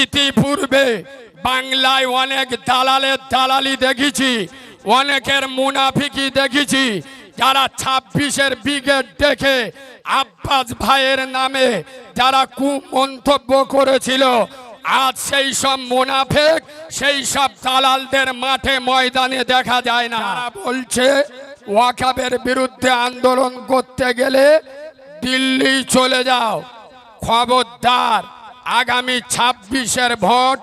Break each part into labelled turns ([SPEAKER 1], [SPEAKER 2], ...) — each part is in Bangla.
[SPEAKER 1] ইতিপূর্বে বাংলায় অনেক দালালের দালালি দেখেছি, অনেকের মুনাফিকি দেখেছি, যারা ছাব্বিশের ব্রিগেড দেখে আব্বাস ভাইয়ের নামে যারা কু কুমন্তব্য করেছিল, আজ সেই সব মুনাফেক, সেই সব দালালদের মাঠে ময়দানে দেখা যায় না। বলছে, ওয়াকাবের বিরুদ্ধে আন্দোলন করতে গেলে দিল্লি চলে যাও, খবরদার। আগামী ছাব্বিশের ভোট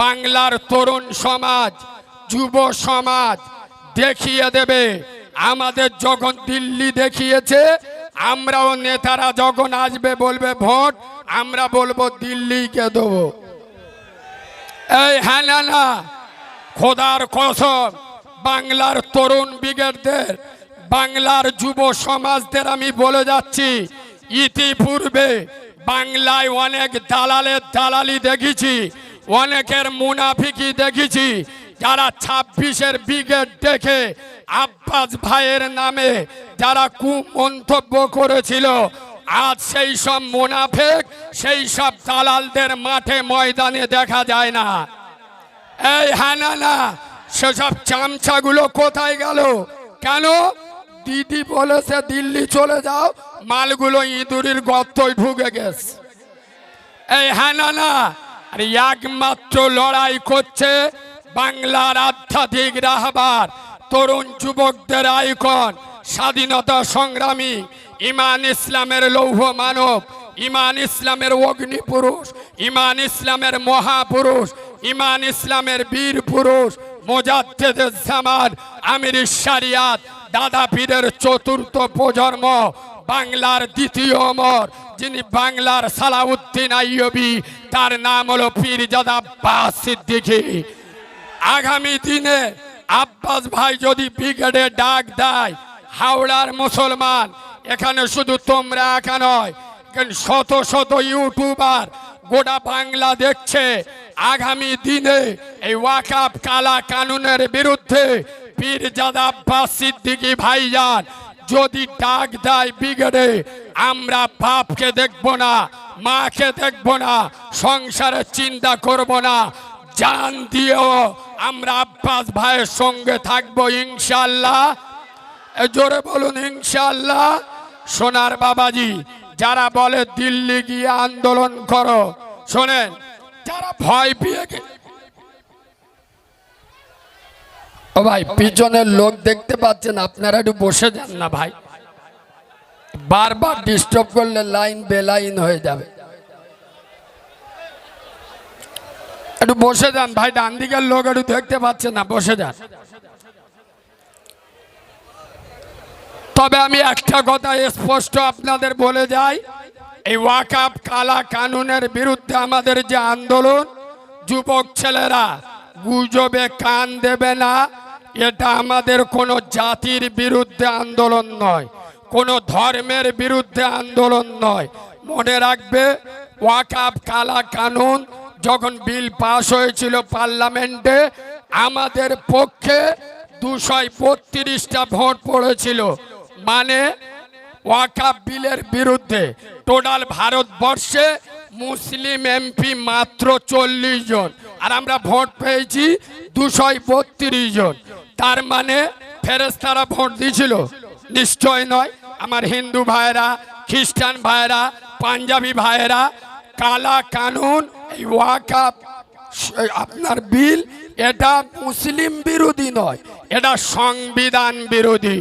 [SPEAKER 1] বাংলার তরুণ সমাজ, যুব সমাজ দেখিয়ে দেবে। আমাদের যখন দিল্লি দেখিয়েছে, আমরাও নেতারা যখন আসবে বলবে ভোট, আমরা বলব দিল্লিকে দেবো। এই হ্যাঁ না খোদার কসম, বাংলার তরুণ ব্রিগেডদের, বাংলার যুব সমাজদের আমি বলে যাচ্ছি, ইতিপূর্বে বাংলায় অনেক দালালের দালালি দেখেছি, অনেকের মুনাফিকি দেখেছি, যারা ছাব্বিশের ব্রিগেড দেখে আব্বাস ভাইয়ের নামে যারা কুমন্তব্য করেছিল, আজ সেই সব মুনাফেক, সেই সব দালালদের মাঠে ময়দানে দেখা যায় না। এই হ্যাঁ না না সেসব চামচাগুলো কোথায় গেল? কেন? দিদি বলেছে, দিল্লি চলে যাও, মালগুলো ইঁদুরির গর্তই ঢুকে গেছে। এই হ্যাঁ না আর একমাত্র লড়াই করছে বাংলার আধ্যাত্মিক রাহবার তরুণ যুবকদের আইকন, স্বাধীনতা সংগ্রামী, ইমান ইসলামের লৌহ মানব, ইমান ইসলামের অগ্নি পুরুষ, ইমান ইসলামের মহাপুরুষ, ইমান ইসলামের বীর পুরুষ, মোজাদ্দেদের জামান আমির শারিয়াত দাদা পীরের চতুর্থ প্রজন্ম, বাংলার দ্বিতীয় অমর, যিনি বাংলার সালাউদ্দিন আইয়বি, তার নাম হলো পীরজাদা আব্বাস সিদ্দিকী। আগামী দিনে আব্বাস ভাই যদি ব্রিগেডে ডাক দেয়, হাওড়ার মুসলমান, এখানে শুধু তোমরা একা নয় শত শত ইউটিউবার গোটা বাংলা দেখছে, আগামী দিনে এই ওয়াকাপ কালা কানুনের বিরুদ্ধে পীরজাদা আব্বাস সিদ্দিকী ভাইজান, যদি ডাক দেয় ব্রিগেডে আমরা বাপকে দেখব না, মাকে দেখব না সংসারের চিন্তা করব না। জান দিয়েও আমরা আব্বাস ভাইয়ের সঙ্গে থাকব ইনশাল্লাহ জোরে বলুন ইনশাল্লাহ সোনার বাবাজি, যারা বলে দিল্লি গিয়ে আন্দোলন করো, শোনেন, যারা ভয় পেয়ে ও ভাই, পিছনের লোক দেখতে পাচ্ছেন, আপনারা একটু বসে যান না ভাই। বারবার ডিস্টার্ব করলে লাইন বেলাইন হয়ে যাবে। একটু বসে যান ভাই, ডান দিকের লোক একটু দেখতে পাচ্ছে না, বসে যান। তবে আমি একটা কথা স্পষ্ট আপনাদের বলে যাই, এই ওয়াকাপ কালা কানুনের বিরুদ্ধে আমাদের যে আন্দোলন, যুবক ছেলেরা গুজবে কান দেবে না এটা আমাদের কোনো জাতির বিরুদ্ধে আন্দোলন নয়, কোনো ধর্মের বিরুদ্ধে আন্দোলন নয়। মনে রাখবে ওয়াকাপ কালা কানুন যখন বিল পাশ হয়েছিল পার্লামেন্টে, আমাদের পক্ষে দুশো বত্রিশটা ভোট পড়েছিল। মানে ওয়াকাপ বিলের বিরুদ্ধে টোটাল ভারতবর্ষে মুসলিম এমপি মাত্র চল্লিশ জন, আর আমরা ভোট পেয়েছি দুশো বত্রিশ জন। তার মানে ফেরেস্তারা ভোট দিয়েছিল। নিশ্চয় নয়। আমার হিন্দু ভাইয়েরা, খ্রিস্টান ভাইয়েরা, পাঞ্জাবি ভাইয়েরা, কালা কানুন, এই আপনার বিল, এটা মুসলিম বিরোধী নয়, এটা সংবিধান বিরোধী।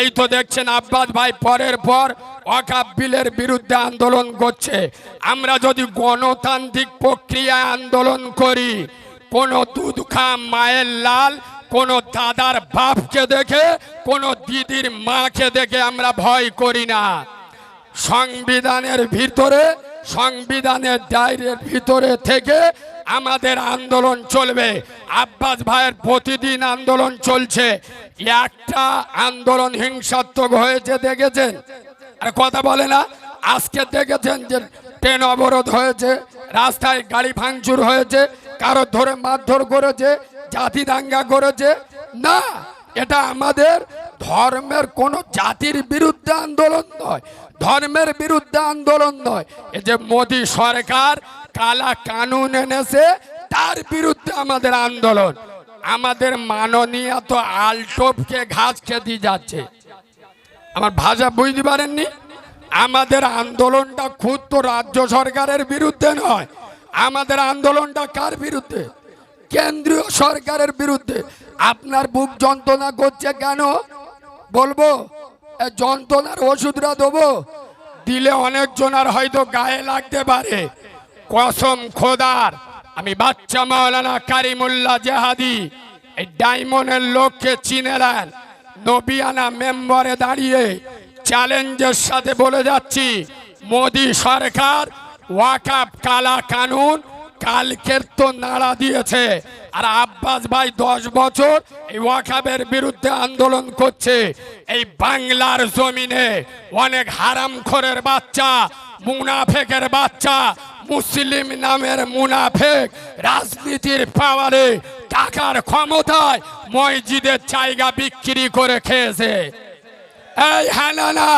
[SPEAKER 1] এই তো দেখছেন আব্বাস ভাই পরের পর ওয়াকাপ বিলের বিরুদ্ধে আন্দোলন করছে। আমরা যদি গণতান্ত্রিক প্রক্রিয়ায় আন্দোলন করি, কোন দুধ খা মায়ের লাল কোন দাদার বাপকে দেখে, কোন দিদির মাকে দেখে আমরা ভয় করি না। সংবিধানের ভিতরে, সংবিধানের দায়ের ভিতরে থেকে আমাদের আন্দোলন চলবে। আব্বাস ভাইয়ের প্রতিদিন আন্দোলন চলছে। একটা আন্দোলন হিংসাত্মক হয়েছে, দেখেছেন? আর কথা বলে না, আজকে দেখেছেন যে ট্রেন অবরোধ হয়েছে, রাস্তায় গাড়ি ভাঙচুর হয়েছে কারও ধরে মারধর করেছে জাতি দাঙ্গা করেছে? না, এটা আমাদের ধর্মের কোনো জাতির বিরুদ্ধে আন্দোলন নয়। ধর্মের বিরুদ্ধে আন্দোলন নয়। এই যে মোদী সরকার কালা কানুন এনেছে, তার বিরুদ্ধে আমাদের আন্দোলন। আমাদের মাননীয় তো আলটোপকে ঘাস খেতে যাচ্ছে। আমার ভাষা বুঝতে পারেননি? আমাদের আন্দোলনটা তো রাজ্য সরকারের বিরুদ্ধে নয়। আমাদের আন্দোলনটা কার বিরুদ্ধে? কেন্দ্রীয় সরকারের বিরুদ্ধে আপনার বুক যন্ত্রণা করছে কেন? বলব যন্ত্রণার ওষুধরা দেবো। দিলে অনেকজনার হয়তো গায়ে লাগতে পারে। কসম খোদার, আমি বাচ্চা মাওলানা কারিমুল্লাহ জেহাদি, এই ডায়মন্ডের লোককে চিনে নেন। নবিয়ানা মেম্বারে দাঁড়িয়ে চ্যালেঞ্জের সাথে বলে যাচ্ছি, মোদি সরকার ওয়াকাপ কালা কানুন কালকের তো নাড়া দিয়েছে। আর আব্বাস ভাই দশ বছর এই ওয়াকাবের বিরুদ্ধে আন্দোলন করছে। এই বাংলার জমিনে অনেক হারামখোরের বাচ্চা, মুনাফেকের বাচ্চা, মুসলিম নামের মুনাফেক রাজনীতির পাওয়ারে টাকার ক্ষমতায় মসজিদের জায়গা বিক্রি করে খেয়েছে। এই হানানা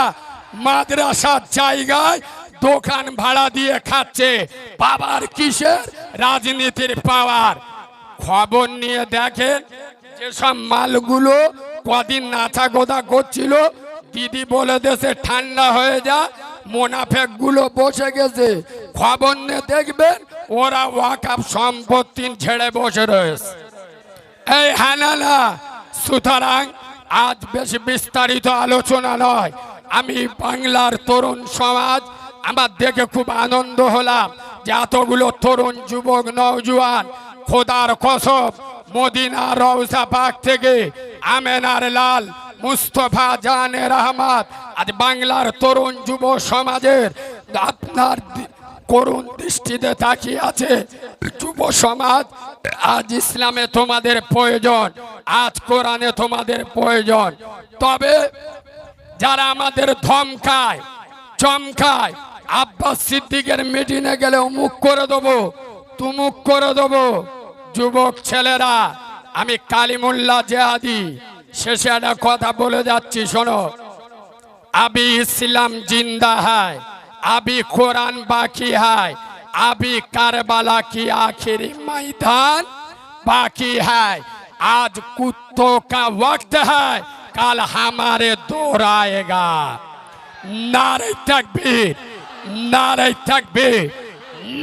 [SPEAKER 1] মাদ্রাসার জায়গায় দোকান ভাড়া দিয়ে খাচ্ছে। বাবার কিসের? রাজনীতির পাওয়ার। খবর নিয়ে দেখেন, যেসব মালগুলো কদিন নাচা গোদা করছিল, দিদি বলে দেশে ঠান্ডা হয়ে যা মোনাফেকগুলো বসে গেছে। খবর নিয়ে দেখবেন, ওরা ওয়াকাপ সম্পত্তি ছেড়ে বসে রয়েছে। এই হানানা, সুতরাং আজ বেশি বিস্তারিত আলোচনা নয়। আমি বাংলার তরুণ সমাজ আমার দেখে খুব আনন্দ হলাম যে এতগুলো তরুণ যুবক, নওজুয়ান, খোদার কসব মদিনা রওসা থেকে আমেনার লাল, মুস্তফা জানের আহমদ আজ বাংলার তরুণ যুব সমাজের আপনার করুণ দৃষ্টিতে তাকিয়ে আছে যুব সমাজ। আজ ইসলামে তোমাদের প্রয়োজন, আজ কোরআনে তোমাদের প্রয়োজন। তবে যারা আমাদের ধমকায়, চমকায় আব্বাস সিদ্দিকের মিটিংয়ে গেলে মুখ করে দেবো, তুমুক করে দেবো। যুবক ছেলেরা, আমি কালিমুল্লা জেহাদি, শেষে একটা কথা বলে যাচ্ছি, শোনো। আবি ইসলাম জিন্দা হায়, আবি কোরআন বাকি হায়, আবি কারবালা কি আখিরি ময়দান বাকি হায়। আজ কুত্তো কা ওয়াক্ত হায়, কাল হামারে দৌড়ায়েগা নারে থাকবে নারাই থাকবে।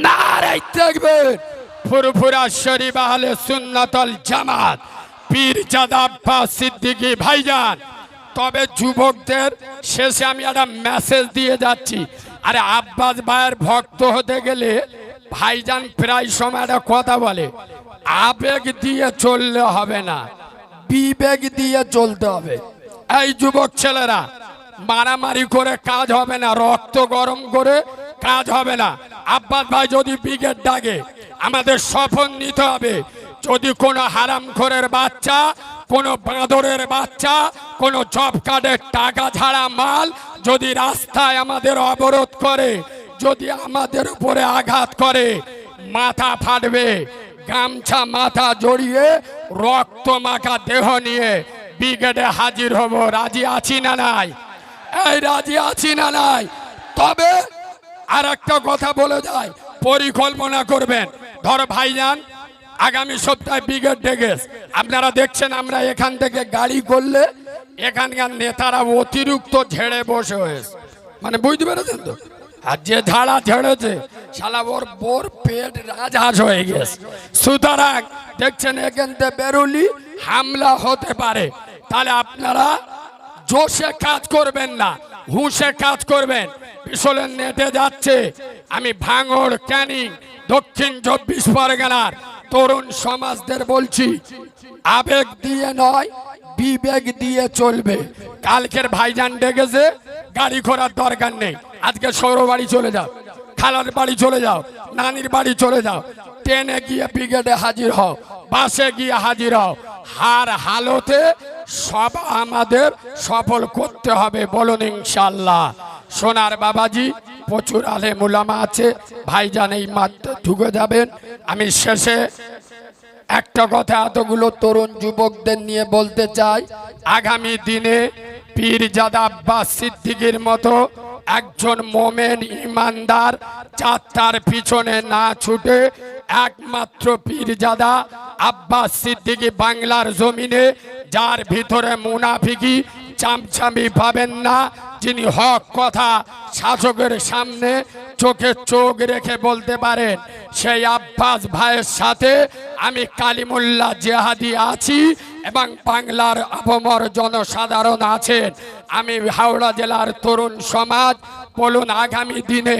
[SPEAKER 1] নারাই থাকবে। পুরপুরা শরীফ আহলে সুন্নাতল জামাত, পীর আব্বা সিদ্দিকী ভাইজান। তবে যুবকদের শেষে আমি একটা মেসেজ দিয়ে যাচ্ছি। আরে আব্বাস ভাইয়ের ভক্ত হতে গেলে ভাইজান প্রায় সময় একটা কথা বলে, আবেগ দিয়ে চললে হবে না, বিবেক দিয়ে চলতে হবে। এই যুবক ছেলেরা মারামারি করে কাজ হবে না, রক্ত গরম করে কাজ হবে না। আব্বাস ভাই যদি ব্রিগেড ডাকে, আমাদের সফল নিতে হবে। যদি কোনো হারামখোরের বাচ্চা, কোনো বাঁদরের বাচ্চা, কোনো জব কার্ডের টাকা ছাড়া মাল যদি রাস্তায় আমাদের অবরোধ করে, যদি আমাদের উপরে আঘাত করে, মাথা ফাটবে, গামছা মাথা জড়িয়ে রক্ত মাখা দেহ নিয়ে ব্রিগেডে হাজির হব। রাজি আছি না নাই? এই রাজি আছি না নাই। তবে আর একটা কথা বলে যায়, পরিকল্পনা করবেন। ধর ভাইজান, আগামী সপ্তাহে ব্রিগেড ডেকেস। আপনারা দেখছেন আমরা এখান থেকে গাড়ি করলে এখানকার নেতারা অতিরিক্ত ঝেড়ে বসে হয়েছে। মানে বুঝতে পেরেছেন তো? আর যে ঝাড়া ঝেড়েছে, শালা ওর বোর পেট রাজহাঁস হয়ে গেছে। সুতরাং দেখছেন এখান থেকে বেরোলি হামলা হতে পারে। তাহলে আপনারা জোশে কাজ করবেন না, হুঁশে কাজ করবেন। পিছলের নেটে যাচ্ছে। আমি ভাঙড়, ক্যানিং, দক্ষিণ চব্বিশ পরগনার তরুণ সমাজদের বলছি, আবেগ দিয়ে নয়, বিবেক দিয়ে চলবে। কালকের ভাইজান ডেকেছে, গাড়ি ঘোড়ার দরকার নেই। আজকে সৌর বাড়ি চলে যাও, খালার বাড়ি চলে যাও, নানির বাড়ি চলে যাও। ট্রেনে গিয়ে ব্রিগেডে হাজির হও, বাসে গিয়ে হাজির হও। হার হালতে সব আমাদের সফল করতে হবে, বলুন ইনশাল্লাহ সোনার বাবাজি, প্রচুর আলে মুলামা আছে, ভাইজান এই মাত্র ঢুকে যাবেন। আমি শেষে একটা কথা এতগুলো তরুণ যুবকদের নিয়ে বলতে চাই, আগামী দিনে পীর জাদা আব্বাস সিদ্দিকির মতো একজন মোমেন ইমানদার যাত্রার পিছনে না ছুটে একমাত্র পীরজাদা আব্বাস সিদ্দিকী বাংলার জমিনে যার ভিতরে মুনাফিকি চামচামি পাবেন না যিনি হক কথা শাসকের সামনে চোখে চোখ রেখে বলতে পারেন, সেই আব্বাস ভাইয়ের সাথে আমি কালিমুল্লাহ জেহাদি আছি এবং বাংলার আবমর জনসাধারণ আছেন। আমি হাওড়া জেলার তরুণ সমাজ বলুন আগামী দিনে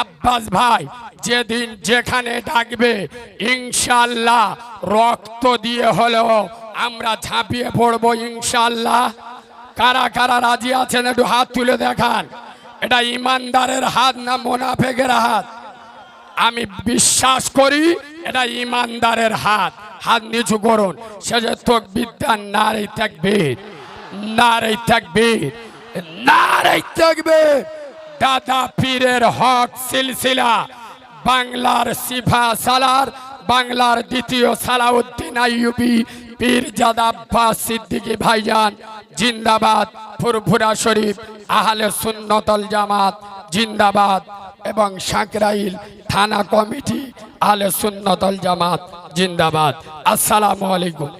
[SPEAKER 1] আব্বাস ভাই যেদিন যেখানে ডাকবে ইনশাল্লাহ রক্ত দিয়ে হলেও আমরা ঝাঁপিয়ে পড়ব ইনশাল্লাহ কারা কারা রাজি আছেন একটু হাত তুলে দেখান। এটা ইমানদারের হাত না মোনাফেকের হাত? আমি বিশ্বাস করি এটা ইমানদারের হাত। হাত নিচু করুন। সে যে তোক বিদ্যা নারী থাকবে নারী থাকবে নারী থাকবে দাদা পীরের হক সিলসিলা। বাংলার সিফা সালার, বাংলার দ্বিতীয় সালাউদ্দিন আইয়ুবি, পীর জাদা আব্বাস সিদ্দিকী ভাইজান। জিন্দাবাদ, ফুরফুরা শরীফ, আহলে সুন্নতল জামাত, জিন্দাবাদ। এবং সাঁকরাইল থানা কমিটি, আহলে সুন্নতল জামাত, জিন্দাবাদ। আসসালামু আলাইকুম।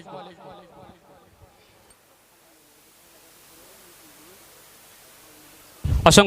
[SPEAKER 1] অসংখ্য